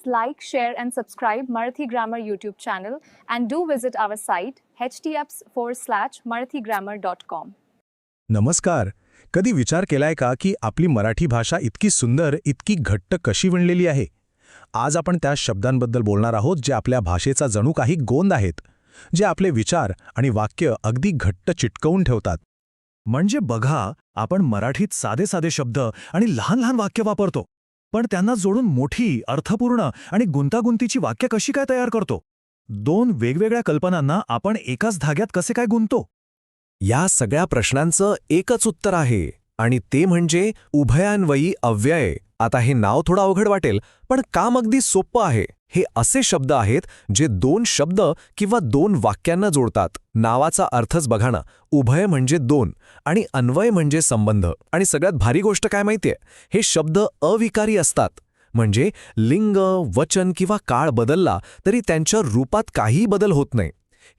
Please like, share, and subscribe Marathi Grammar YouTube channel and do visit our site htps forward slash marathigrammar.com. नमस्कार. कधी विचार केलाय का की आपली मराठी भाषा इतकी सुंदर इतकी घट्ट कशी विणलेली आहे? आज आपण त्या शब्दांबद्दल बोलणार आहोत जे आपल्या भाषेचा जणू काही गोंद आहेत जे आपले विचार आणि वाक्य अगदी घट्ट चिटकवून ठेवतात. म्हणजे बघा आपण मराठीत साधे साधे शब्द आणि लहान लहान वाक्य वापरतो. पण त्यांना जोडून मोठी अर्थपूर्ण आणि गुंतागुंतीची वाक्य कशी काय तयार करतो? दोन वेगवेगळ्या कल्पनांना आपण एकाच धाग्यात कसे काय गुंतो या सगळ्या प्रश्नांचं एकच उत्तर आहे आणि ते म्हणजे उभयान्वयी अव्यय. आता हे नाव थोडं अवघड वाटेल पण काम अगदी सोपं आहे. हे असे शब्द आहेत जे दोन शब्द किंवा दोन वाक्यांना जोडतात. नावाचा अर्थच बघा ना उभय म्हणजे दोन आणि अन्वय म्हणजे संबंध. आणि सगळ्यात भारी गोष्ट काय माहितीये? हे शब्द अविकारी असतात. म्हणजे लिंग वचन किंवा काळ बदलला तरी त्यांच्या रूपात काहीही बदल होत नाही.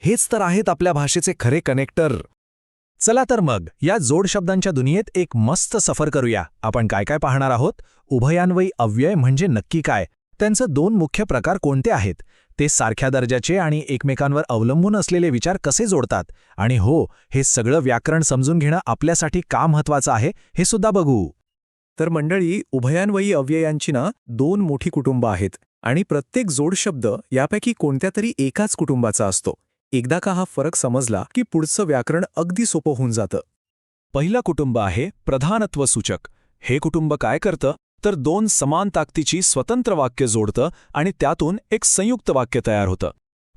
हेच तर आहेत आपल्या भाषेचे खरे कनेक्टर. चला तर मग या जोड शब्दांच्या दुनियेत एक मस्त सफर करूया. आपण काय काय पाहणार आहोत? उभयान्वयी अव्यय म्हणजे नक्की काय? त्यांचं दोन मुख्य प्रकार कोणते आहेत? ते सारख्या दर्जाचे आणि एकमेकांवर अवलंबून असलेले विचार कसे जोडतात? आणि हो हे सगळं व्याकरण समजून घेणं आपल्यासाठी का महत्वाचं आहे हे सुद्धा बघू. तर मंडळी उभयान्वयी अव्ययांची ना दोन मोठी कुटुंब आहेत आणि प्रत्येक जोडशब्द यापैकी कोणत्या तरी एकाच कुटुंबाचा असतो. एकदा का हा फरक समजला की पुढचं व्याकरण अगदी सोपं होऊन जातं. पहिलं कुटुंब आहे प्रधानत्व सूचक हे कुटुंब काय करतं? तर दोन समान ताकदीची स्वतंत्र वाक्य जोडतं आणि त्यातून एक संयुक्त वाक्य तयार होतं.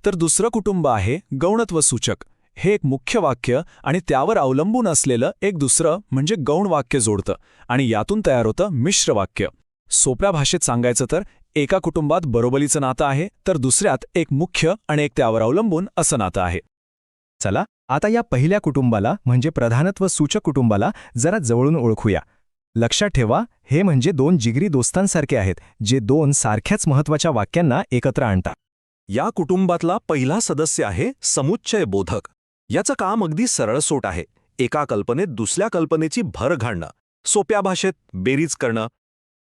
तर दुसरं कुटुंब आहे गौणत्व सूचक. हे एक मुख्य वाक्य आणि त्यावर अवलंबून असलेलं एक दुसरं म्हणजे गौण वाक्य जोडतं आणि यातून तयार होतं मिश्र वाक्य. सोप्या भाषेत सांगायचं तर एका कुटुंबात बरोबरीचं नातं आहे तर दुसऱ्यात एक मुख्य आणि एक त्यावर अवलंबून असं नातं आहे. चला आता या पहिल्या कुटुंबाला म्हणजे प्रधानत्व सूचक कुटुंबाला जरा जवळून ओळखूया. लक्षात ठेवा हे म्हणजे दोन जिगरी दोस्तांसारखे आहेत जे दोन सारख्याच महत्त्वाच्या वाक्यांना एकत्र आणतात. या कुटुंबातला पहिला सदस्य आहे समुच्चय बोधक. याचं काम अगदी सरळसोट आहे. एका कल्पनेत दुसऱ्या कल्पनेची भर घालणं सोप्या भाषेत बेरीज करणं.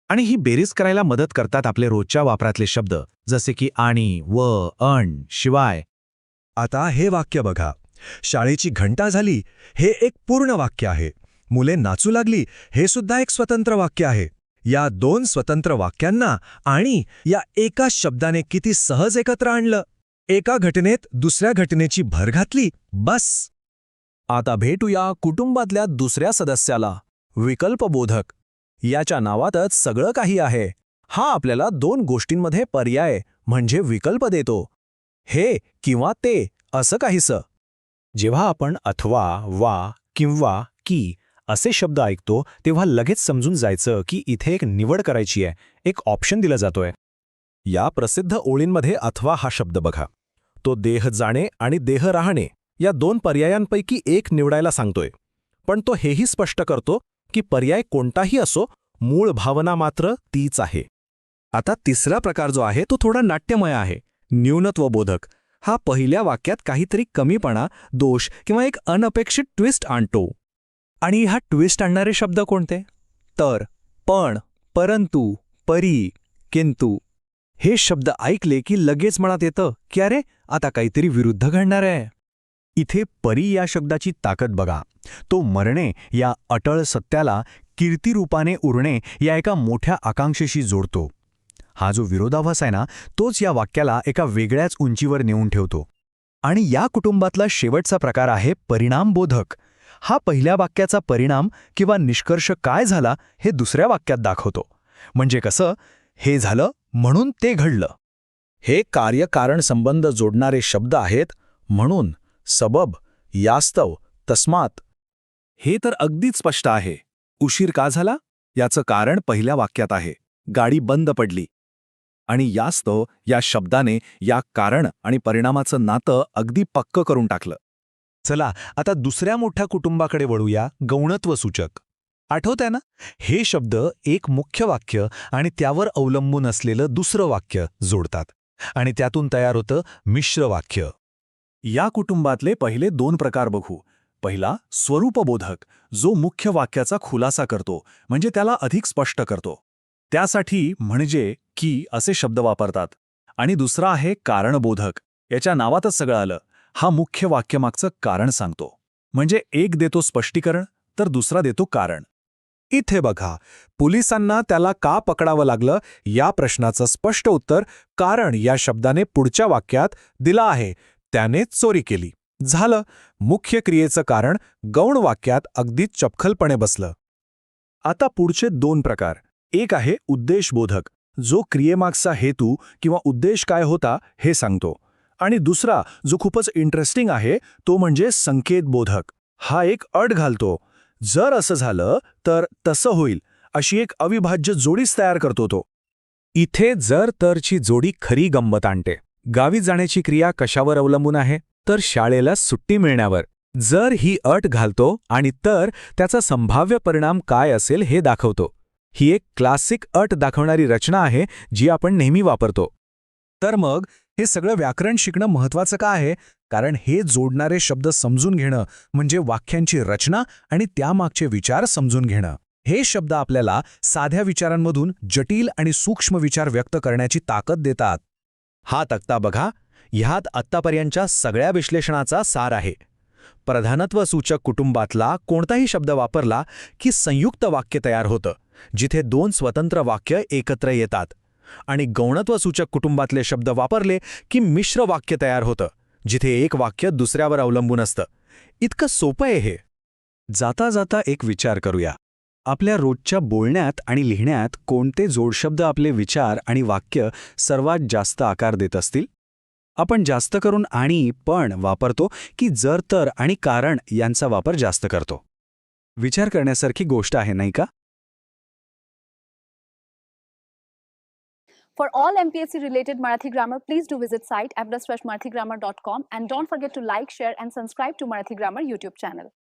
आणि ही बेरीज करायला मदत करतात आपले रोजच्या वापरातले शब्द जसे की आणि व अण शिवाय. आता हे वाक्य बघा. शाळेची घंटा झाली हे एक पूर्ण वाक्य आहे. मुले नाचू लागली हे सुद्धा एक स्वतंत्र वाक्य आहे. या दोन स्वतंत्र वाक्यांना आणि या एका शब्दाने किती सहज एकत्र आणलं. एका घटनेत दुसऱ्या घटनेची भर घातली बस. आता भेटूया कुटुंबातल्या दुसऱ्या सदस्याला विकल्पबोधक. याच्या नावातच सगळं काही आहे. हा आपल्याला दोन गोष्टींमध्ये पर्याय म्हणजे विकल्प देतो. हे किंवा ते असं काहीसं. जेव्हा आपण अथवा वा किंवा की असे शब्द ऐकतो तेव्हा लगेच समजून जायचं की इथे एक निवड करायची आहे एक ऑप्शन दिला जातोय. या प्रसिद्ध ओळींमध्ये अथवा हा शब्द बघा. तो देह जाणे आणि देह राहणे या दोन पर्यायांपैकी एक निवडायला सांगतोय. पण तो हेही स्पष्ट करतो की पर्याय कोणताही असो मूळ भावना मात्र तीच आहे. आता तिसरा प्रकार जो आहे तो थोडा नाट्यमय आहे न्यूनत्वबोधक. हा पहिल्या वाक्यात काहीतरी कमीपणा दोष किंवा एक अनपेक्षित ट्विस्ट आणतो. आणि हा ट्विस्ट आणणारे शब्द कोणते? तर पण परंतु परी किंतु. हे शब्द ऐकले की लगेच मनात येतं की अरे आता काहीतरी विरुद्ध घडणार आहे. इथे परी या शब्दाची ताकद बघा. तो मरणे या अटळ सत्याला कीर्तिरूपाने उरणे या एका मोठ्या आकांक्षेशी जोडतो. हा जो विरोधाभास आहे ना तोच या वाक्याला एका वेगळ्याच उंचीवर नेऊन ठेवतो. आणि या कुटुंबातला शेवटचा प्रकार आहे परिणामबोधक. हा पहिल्या वाक्याचा परिणाम किंवा निष्कर्ष काय झाला हे दुसऱ्या वाक्यात दाखवतो. म्हणजे कसं? हे झालं म्हणून ते घडलं. हे कार्यकारण संबंध जोडणारे शब्द आहेत म्हणून सबब यास्तव तस्मात. हे तर अगदीच स्पष्ट आहे. उशीर का झाला? याचं कारण पहिल्या वाक्यात आहे. गाडी बंद पडली. आणि यास्तव या शब्दाने या कारण आणि परिणामाचं नातं अगदी पक्क करून टाकलं. चला आता दुसऱ्या मोठ्या कुटुंबाकडे वळूया गौणत्व सूचक. आठवतंय ना? हे शब्द एक मुख्य वाक्य आणि त्यावर अवलंबून असलेलं दुसरं वाक्य जोडतात. आणि त्यातून तयार होतं मिश्र वाक्य. या कुटुंबातले पहिले दोन प्रकार बघू. पहिला स्वरूपबोधक जो मुख्य वाक्याचा खुलासा करतो म्हणजे त्याला अधिक स्पष्ट करतो. त्यासाठी म्हणजे की असे शब्द वापरतात. आणि दुसरा आहे कारणबोधक याच्या नावातच सगळं आलं. हा मुख्य वाक्यमागचं कारण सांगतो. म्हणजे एक देतो स्पष्टीकरण तर दुसरा देतो कारण. इथे बघा पोलिसांना त्याला का पकडावं लागलं या प्रश्नाचं स्पष्ट उत्तर कारण या शब्दाने पुढच्या वाक्यात दिलं आहे. त्याने चोरी केली. झालं. मुख्य क्रियेचं कारण गौण वाक्यात अगदी चपखलपणे बसलं. आता पुढचे दोन प्रकार. एक आहे उद्देशबोधक. जो क्रियेमागचा हेतू किंवा उद्देश काय होता हे सांगतो. आणि दुसरा जो खूपच इंटरेस्टिंग आहे तो म्हणजे संकेतबोधक. हा एक अट घालतो. जर असं झालं तर तसं होईल अशी एक अविभाज्य जोडीच तयार करतो तो. इथे जर तरची जोडी खरी गंमत आणते. गावी जाण्याची क्रिया कशावर अवलंबून आहे? तर शाळेला सुट्टी मिळण्यावर. जर ही अट घालतो आणि तर त्याचा संभाव्य परिणाम काय असेल हे दाखवतो. ही एक क्लासिक अट दाखवणारी रचना आहे जी आपण नेहमी वापरतो. तर मग हे सगळं व्याकरण शिकणं महत्वाचं का आहे? कारण हे जोडणारे शब्द समजून घेणं म्हणजे वाक्यांची रचना आणि त्यामागचे विचार समजून घेणं. हे शब्द आपल्याला साध्या विचारांमधून जटिल आणि सूक्ष्म विचार व्यक्त करण्याची ताकद देतात. हा तक्ता बघा ह्यात आत्तापर्यंतच्या सगळ्या विश्लेषणाचा सार आहे. प्रधानत्व सूचक कुटुंबातला कोणताही शब्द वापरला की संयुक्त वाक्य तयार होतं जिथे दोन स्वतंत्र वाक्य एकत्र येतात. आणि गौणत्वसूचक कुटुंबातले शब्द वापरले की मिश्र वाक्य तयार होतं जिथे एक वाक्य दुसऱ्यावर अवलंबून असतं. इतकं सोपं आहे हे. जाता जाता एक विचार करूया. आपल्या रोजच्या बोलण्यात आणि लिहिण्यात कोणते जोडशब्द आपले विचार आणि वाक्य सर्वात जास्त आकार देत असतील? आपण जास्त करून आणि पण वापरतो की जर तर आणि कारण यांचा वापर जास्त करतो? विचार करण्यासारखी गोष्ट आहे नाही का? For all MPSC related Marathi grammar, please do visit site abdasfreshmarathigrammer.com and don't forget to like, share and subscribe to Marathi Grammar YouTube channel.